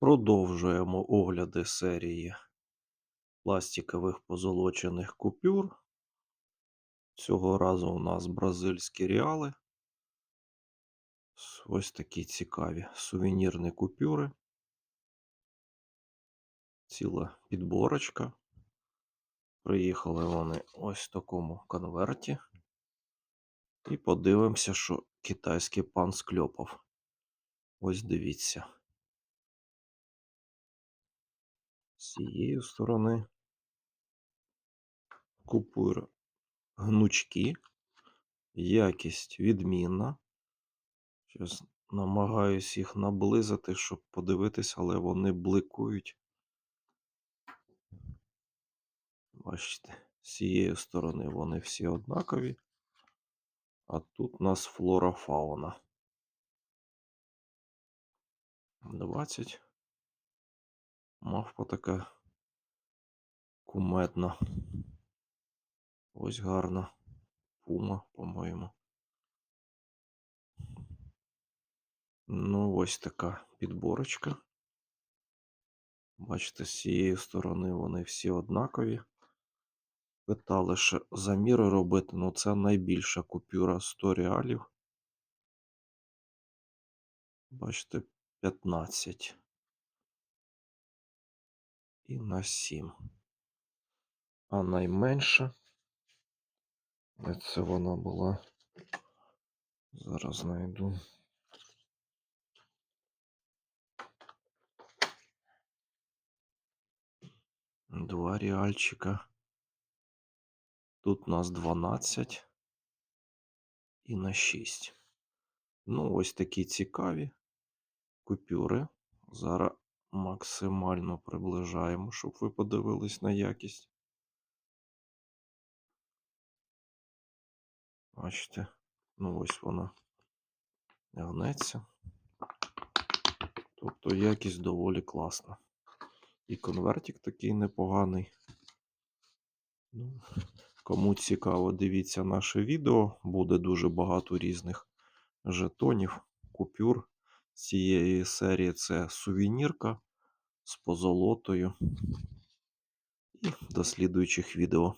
Продовжуємо огляди серії пластикових позолочених купюр. Цього разу у нас бразильські реали. Ось такі цікаві сувенірні купюри. Ціла підборочка. Приїхали вони ось в такому конверті. І подивимося, що китайський пан скльопав. Ось дивіться. З цієї сторони купюри гнучкі, якість відмінна. Зараз намагаюсь їх наблизити, щоб подивитись, але вони бликують. Бачите, з цієї сторони вони всі однакові, а тут у нас флора фауна. 20. Мавпа така кумедна. Ось гарна. Пума, по-моєму. Ну, ось така підборочка. Бачите, з цієї сторони вони всі однакові. Питали ще заміри робити, ну це найбільша купюра 100 реалів. Бачите, 15. І на 7. А найменша. Де це вона була? Зараз знайду. Два реальчика. Тут у нас 12 і на 6. Ну, ось такі цікаві купюри. Зараз максимально приближаємо, щоб ви подивились на якість. Бачите, ну ось вона гнеться. Тобто якість доволі класна. І конвертик такий непоганий. Ну, кому цікаво, дивіться наше відео. Буде дуже багато різних жетонів, купюр цієї серії. Це сувенірка з позолотою. І до слідуючих відео.